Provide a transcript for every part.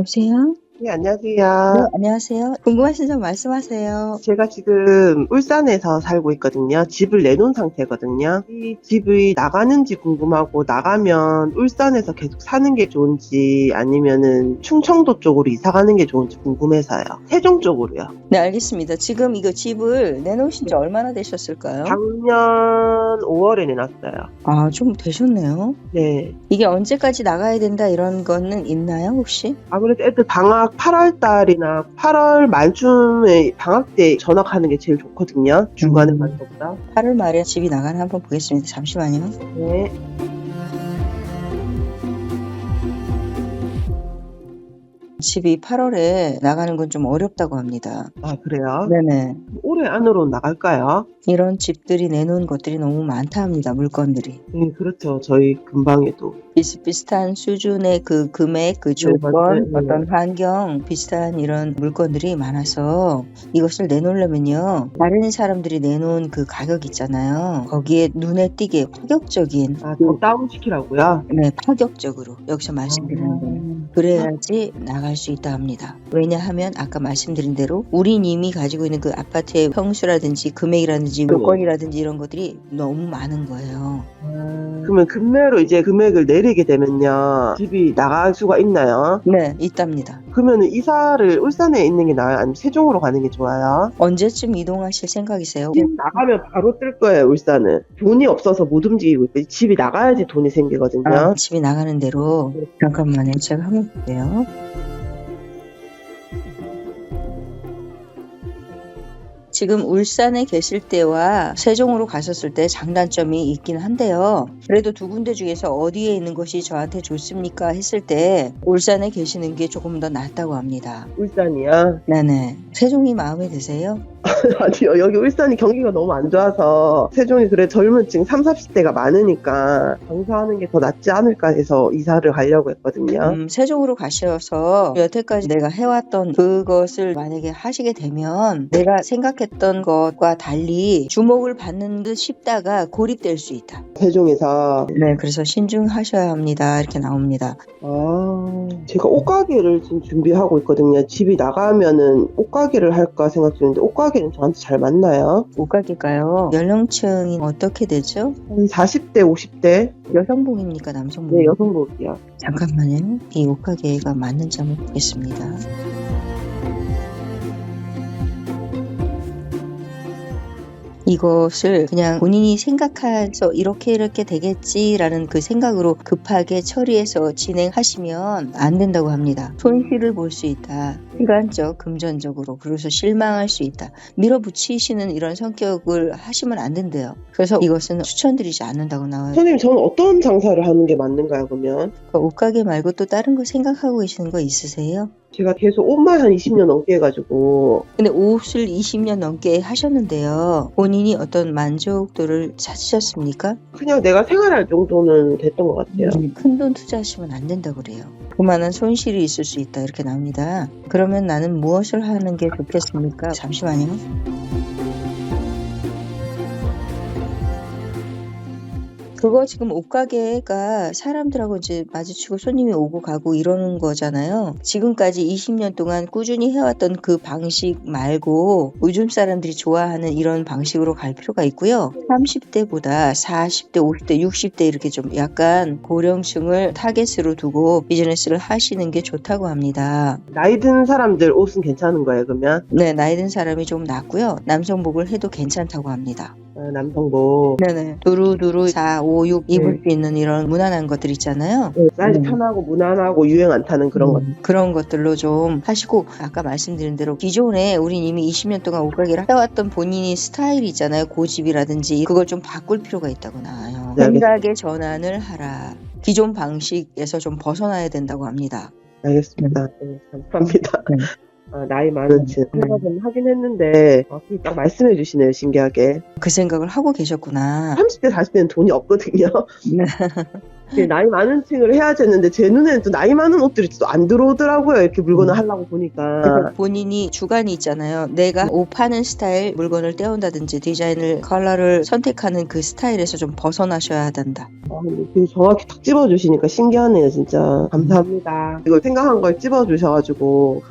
여보세요? 네, 안녕하세요. 네, 안녕하세요. 궁금하신 점 말씀하세요. 제가 지금 울산에서 살고 있거든요. 집을 내놓은 상태거든요. 이 집이 나가는지 궁금하고 나가면 울산에서 계속 사는 게 좋은지 아니면은 충청도 쪽으로 이사 가는 게 좋은지 궁금해서요. 세종 쪽으로요. 네, 알겠습니다. 지금 이거 집을 내놓으신 지 얼마나 되셨을까요? 작년 5월에 내놨어요. 아, 좀 되셨네요. 네. 이게 언제까지 나가야 된다 이런 거는 있나요, 혹시? 아무래도 애들 방학 8월 달이나 8월 말쯤에 방학 때 전학하는 게 제일 좋거든요. 중간에 음. 것보다. 8월 말에 집이 나가나 한번 보겠습니다. 잠시만요. 네. 집이 8월에 나가는 건 좀 어렵다고 합니다. 아, 그래요? 네네. 올해 안으로 나갈까요? 이런 집들이 내놓은 것들이 너무 많다 합니다. 물건들이. 네, 그렇죠. 저희 근방에도. 비슷비슷한 수준의 그 금액, 그 네, 조건. 네. 어떤 환경, 비슷한 이런 물건들이 많아서 이것을 내놓으려면요. 다른 사람들이 내놓은 그 가격 있잖아요. 거기에 눈에 띄게 파격적인, 아, 더 다운 시키라고요? 네, 파격적으로 여기서 말씀드리는 거예요. 그래야지 나갈 수 있다 합니다. 왜냐하면 아까 말씀드린 대로 우리 님이 가지고 있는 그 아파트의 평수라든지 금액이라든지 네. 요건이라든지 이런 것들이 너무 많은 거예요. 그러면 금매로 이제 금액을 내리게 되면요. 집이 나갈 수가 있나요? 네, 있답니다. 그러면 이사를 울산에 있는 게 나아요? 아니면 세종으로 가는 게 좋아요? 언제쯤 이동하실 생각이세요? 집 나가면 바로 뜰 거예요, 울산은. 돈이 없어서 못 움직이고 있고, 집이 나가야지 돈이 생기거든요. 아, 집이 나가는 대로 잠깐만요. 제가 한번 볼게요. 지금 울산에 계실 때와 세종으로 가셨을 때 장단점이 있긴 한데요. 그래도 두 군데 중에서 어디에 있는 것이 저한테 좋습니까? 했을 때 울산에 계시는 게 조금 더 낫다고 합니다. 울산이야? 네네. 세종이 마음에 드세요? 아니요, 여기 울산이 경기가 너무 안 좋아서 세종이 그래 젊은 층 3, 40대가 많으니까 장사하는 게 더 낫지 않을까 해서 이사를 가려고 했거든요. 음, 세종으로 가셔서 여태까지 내가 해왔던 그것을 만약에 하시게 되면 내가 생각했던 것과 달리 주목을 받는 듯 싶다가 고립될 수 있다. 세종에서 네, 그래서 신중하셔야 합니다. 이렇게 나옵니다. 아, 제가 옷가게를 지금 준비하고 있거든요. 집이 나가면은 옷가게를 할까 생각 중인데 옷가게는 저한테 잘 맞나요? 옷가게가요. 연령층이 어떻게 되죠? 한 40대, 50대? 여성복입니까? 남성복? 네, 여성복이요. 잠깐만요. 이 옷가게가 맞는지 한번 보겠습니다. 이것을 그냥 본인이 생각해서 이렇게 이렇게 되겠지라는 그 생각으로 급하게 처리해서 진행하시면 안 된다고 합니다. 손실을 볼 수 있다. 시간적, 금전적으로. 그래서 실망할 수 있다. 밀어붙이시는 이런 성격을 하시면 안 된대요. 그래서 이것은 추천드리지 않는다고 나와요. 선생님, 저는 어떤 장사를 하는 게 맞는가요, 그러면? 그 옷가게 말고 또 다른 거 생각하고 계시는 거 있으세요? 제가 계속 옷만 한 20년 넘게 해가지고, 근데 옷을 20년 넘게 하셨는데요. 본인이 어떤 만족도를 찾으셨습니까? 그냥 내가 생활할 정도는 됐던 것 같아요. 큰 돈 투자하시면 안 된다고 그래요. 그만한 손실이 있을 수 있다 이렇게 나옵니다. 그 러면 나는 무엇을 하는 게 좋겠습니까? 잠시만요. 그거 지금 옷가게가 사람들하고 이제 마주치고 손님이 오고 가고 이러는 거잖아요. 지금까지 20년 동안 꾸준히 해왔던 그 방식 말고 요즘 사람들이 좋아하는 이런 방식으로 갈 필요가 있고요. 30대보다 40대, 50대, 60대 이렇게 좀 약간 고령층을 타겟으로 두고 비즈니스를 하시는 게 좋다고 합니다. 나이 든 사람들 옷은 괜찮은 거예요, 그러면? 네, 나이 든 사람이 좀 낫고요. 남성복을 해도 괜찮다고 합니다. 아, 남성복. 네네. 두루두루 4, 5, 6 입을 네. 수 있는 이런 무난한 것들 있잖아요. 네, 사이즈 음. 편하고 무난하고 유행 안 타는 그런 것. 음, 그런 것들로 좀 하시고 아까 말씀드린 대로 기존에 우리 이미 20년 동안 옷가게를 해왔던 본인이 스타일이 있잖아요. 고집이라든지 그걸 좀 바꿀 필요가 있다고 나와요. 네. 생각의 전환을 하라. 기존 방식에서 좀 벗어나야 된다고 합니다. 알겠습니다. 네, 감사합니다. 네. 아, 나이 많은 층. 네. 생각은 하긴 했는데, 아, 그딱 말씀해 주시네요, 신기하게. 그 생각을 하고 계셨구나. 30대, 40대는 돈이 없거든요. 나이 많은 층을 해야지 했는데 제 눈에는 또 나이 많은 옷들이 또 안 들어오더라고요. 이렇게 물건을 음. 하려고 보니까. 본인이 주관이 있잖아요. 내가 옷 파는 스타일, 물건을 떼온다든지 디자인을, 컬러를 선택하는 그 스타일에서 좀 벗어나셔야 한다. 아, 근데 되게 정확히 탁 집어주시니까 신기하네요, 진짜. 감사합니다. 이거 생각한 걸 집어주셔가지고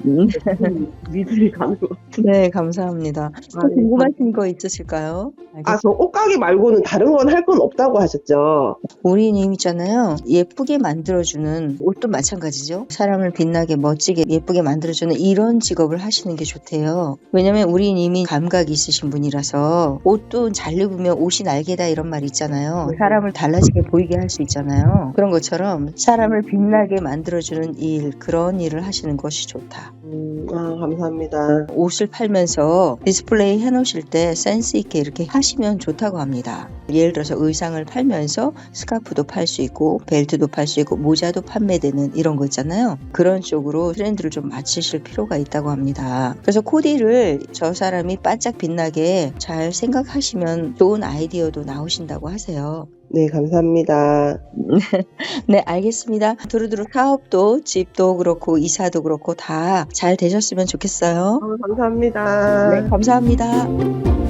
믿음이 가는 것 같아요. 네, 감사합니다. 또 네. 궁금하신 거 있으실까요? 아, 저 옷가게 말고는 다른 건 할 건 없다고 하셨죠? 우리님 있잖아요. 예쁘게 만들어주는 옷도 마찬가지죠. 사람을 빛나게 멋지게 예쁘게 만들어주는 이런 직업을 하시는 게 좋대요. 왜냐면 우리님이 감각이 있으신 분이라서 옷도 잘 입으면 옷이 날개다 이런 말 있잖아요. 네. 사람을 달라지게 보이게 할 수 있잖아요. 그런 것처럼 사람을 빛나게 만들어주는 일, 그런 일을 하시는 것이 좋다. 음, 아, 감사합니다. 옷을 팔면서 디스플레이 해놓으실 때 센스 있게 이렇게 하시면 좋다고 합니다. 예를 들어서 의상을 팔면서 스카프도 팔 수 있고 벨트도 팔 수 있고 모자도 판매되는 이런 거 있잖아요. 그런 쪽으로 트렌드를 좀 맞추실 필요가 있다고 합니다. 그래서 코디를 저 사람이 반짝 빛나게 잘 생각하시면 좋은 아이디어도 나오신다고 하세요. 네, 감사합니다. 네, 알겠습니다. 두루두루 사업도 집도 그렇고 이사도 그렇고 다 잘 되셨으면 좋겠어요. 아, 감사합니다. 네, 감사합니다.